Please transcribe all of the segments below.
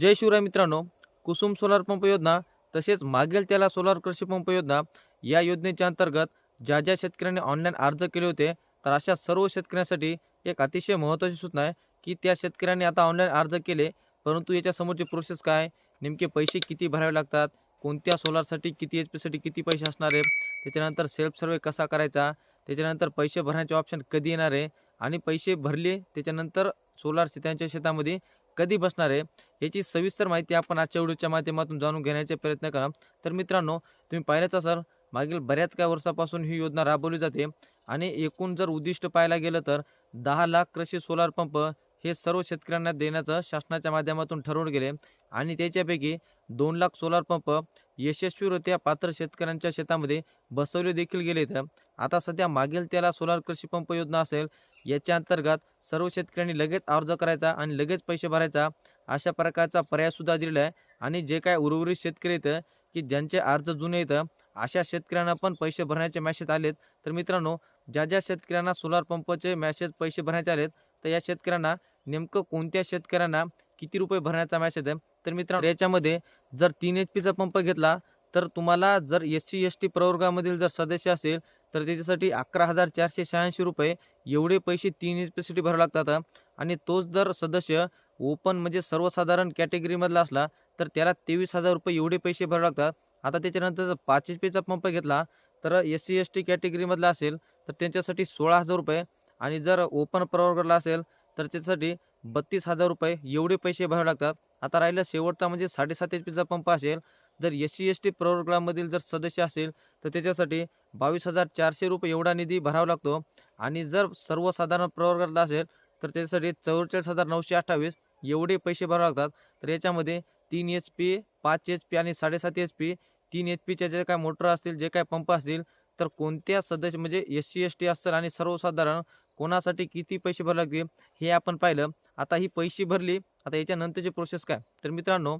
जय शिवराय मित्रांनो Kusum solar pump योजना तसेच मागेल त्याला सोलार कृषी पंप योजना या योजनेच्या अंतर्गत ज्या ज्या शेतकऱ्यांनी ऑनलाईन अर्ज केले होते तर अशा सर्व शेतकऱ्यांसाठी एक अतिशय महत्त्वाची सूचना आहे की त्या शेतकऱ्यांनी आता ऑनलाईन अर्ज केले परंतु याच्यासमोरची प्रोसेस काय? नेमके पैसे किती भरावे लागतात? कोणत्या सोलारसाठी किती एच पीसाठी किती पैसे असणार आहे? त्याच्यानंतर सेल्फ सर्वे कसा करायचा? त्याच्यानंतर पैसे भरण्याचे ऑप्शन कधी येणार आहे? आणि पैसे भरले त्याच्यानंतर सोलार त्यांच्या शेतामध्ये कधी बसणार आहे याची सविस्तर माहिती आपण आजच्या व्हिडिओच्या माध्यमातून जाणून घेण्याचे प्रयत्न करा तर मित्रांनो तुम्ही पाहिलंच असाल मागील बऱ्याच काही वर्षापासून ही योजना राबवली जाते. आणि एकूण जर उद्दिष्ट पाहायला गेलं तर दहा लाख कृषी सोलार पंप हे सर्व शेतकऱ्यांना देण्याचं शासनाच्या माध्यमातून ठरवून गेले. आणि त्याच्यापैकी दोन लाख सोलार पंप यशस्वीरित्या पात्र शेतकऱ्यांच्या शेतामध्ये बसवले देखील गेले तर आता सध्या मागील त्याला सोलार कृषी पंप योजना असेल याच्या अंतर्गत सर्व शेतकऱ्यांनी लगेच अर्ज करायचा आणि लगेच पैसे भरायचा अशा प्रकारचा पर्यायसुद्धा दिलेला आहे. आणि जे काय उर्वरित शेतकरी येतं की ज्यांचे अर्ज जुने येतं अशा शेतकऱ्यांना पण पैसे भरण्याचे मॅसेज आलेत. तर मित्रांनो ज्या ज्या शेतकऱ्यांना सोलार पंपचे मॅसेज पैसे भरण्याचे आलेत तर या शेतकऱ्यांना नेमकं कोणत्या शेतकऱ्यांना किती रुपये भरण्याचा मॅसेज आहे? तर मित्रांनो याच्यामध्ये जर तीन एच पीचा पंप घेतला तर तुम्हाला जर एस सी एस टी प्रवर्गामधील जर सदस्य असेल तर त्याच्यासाठी अकरा हजार चारशे शहाऐंशी रुपये एवढे पैसे तीन एच पीसाठी भरावे लागतात. आणि तोच जर सदस्य ओपन म्हणजे सर्वसाधारण कॅटेगरीमधला असला तर त्याला तेवीस हजार रुपये एवढे पैसे भरावे लागतात. आता त्याच्यानंतर जर पाच एच पीचा पंप घेतला तर एस सी एस टी कॅटेगरीमधला असेल तर त्यांच्यासाठी सोळा हजार रुपये. आणि जर ओपन प्रवर्गाला असेल तर त्याच्यासाठी बत्तीस हजार रुपये एवढे पैसे भरावे लागतात. आता राहिलं शेवटचा म्हणजे साडेसात एच पीचा पंप असेल जर एस सी एस टी प्रवर्गामधील जर सदस्य असेल तर त्याच्यासाठी बावीस हजार चारशे रुपये एवढा निधी भरावा लागतो. आणि जर सर्वसाधारण प्रवर्गातला असेल तर त्याच्यासाठी चौवेचाळीस हजार नऊशे अठ्ठावीस एवढे पैसे भरावे लागतात. तर याच्यामध्ये तीन एच पी पाच एच पी आणि साडेसात एच पी तीन एच पीच्या जे काय मोटर असतील जे काय पंप असतील तर कोणत्या सदस्य म्हणजे एस सी एस टी असतील आणि सर्वसाधारण कोणासाठी किती पैसे भरावे लागतील हे आपण पाहिलं. आता ही पैसे भरली आता याच्यानंतरची प्रोसेस काय? तर मित्रांनो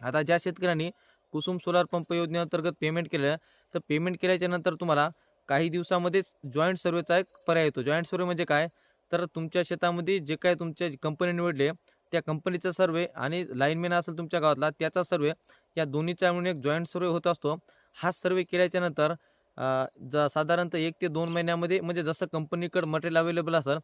आता ज्या शेतकऱ्यांनी कुसुम सोलार पंप योजनेअंतर्गत पेमेंट केलं. तर पेमेंट केल्याच्यानंतर तुम्हाला काही दिवसामध्येच जॉईंट सर्वेचा एक पर्याय येतो. जॉईंट सर्वे म्हणजे काय? तर तुमच्या शेतामध्ये जे काय तुमच्या कंपनी निवडले त्या कंपनीचा सर्वे आणि लाईनमॅन असेल तुमच्या गावातला त्याचा सर्वे या दोन्हीचा म्हणून एक जॉईंट सर्वे होत असतो. हा सर्वे केल्याच्यानंतर ज साधारणतः एक ते दोन महिन्यामध्ये म्हणजे जसं कंपनीकडं मटेरियल अवेलेबल असेल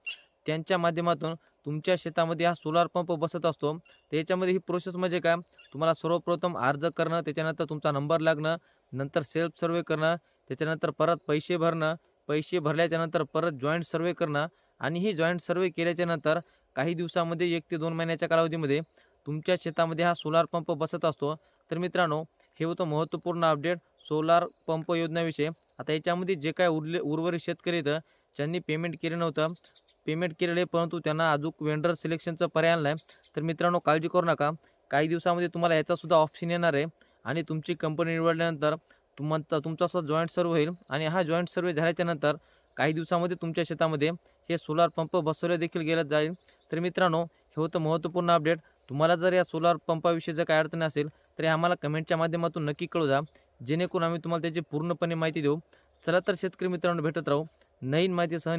त्यांच्या माध्यमातून तुमच्या शेतामध्ये हा सोलार पंप बसत असतो. त्याच्यामध्ये ही प्रोसेस म्हणजे काय? तुम्हाला सर्वप्रथम अर्ज करणं त्याच्यानंतर तुमचा नंबर लागणं नंतर सेल्फ सर्वे करणं त्याच्यानंतर परत पैसे भरणं पैसे भरल्याच्यानंतर परत जॉईंट सर्वे करणं आणि ही जॉईंट सर्वे केल्याच्यानंतर काही दिवसामध्ये एक ते दोन महिन्याच्या कालावधीमध्ये तुमच्या शेतामध्ये हा सोलार पंप बसत असतो. तर मित्रांनो हे होतं महत्त्वपूर्ण अपडेट सोलार पंप योजनेविषयी. आता याच्यामध्ये जे काय उरले उर्वरित शेतकरी येतं ज्यांनी पेमेंट केलं नव्हतं पेमेंट केलेले परंतु त्यांना अजून वेंडर सिलेक्शनचं पर्याय नाही. तर मित्रांनो काळजी करू नका. काही दिवसामध्ये तुम्हाला याचासुद्धा ऑप्शन येणार आहे. आणि तुमची कंपनी निवडल्यानंतर तुमचा तुमचासुद्धा जॉईंट सर्वे होईल. आणि हा जॉईंट सर्वे झाल्याच्यानंतर काही दिवसामध्ये तुमच्या शेतामध्ये हे सोलार पंप बसवले देखील गेलं जाईल. तर मित्रांनो हे होतं महत्त्वपूर्ण अपडेट तुम्हाला जर या सोलार पंपाविषयी जर काय अडचण असेल तर हे आम्हाला कमेंटच्या माध्यमातून नक्की कळू द्या. जेणेकरून आम्ही तुम्हाला त्याची पूर्णपणे माहिती देऊ. चला तर शेतकरी मित्रांनो भेटत राहू. नवीन माहितीसह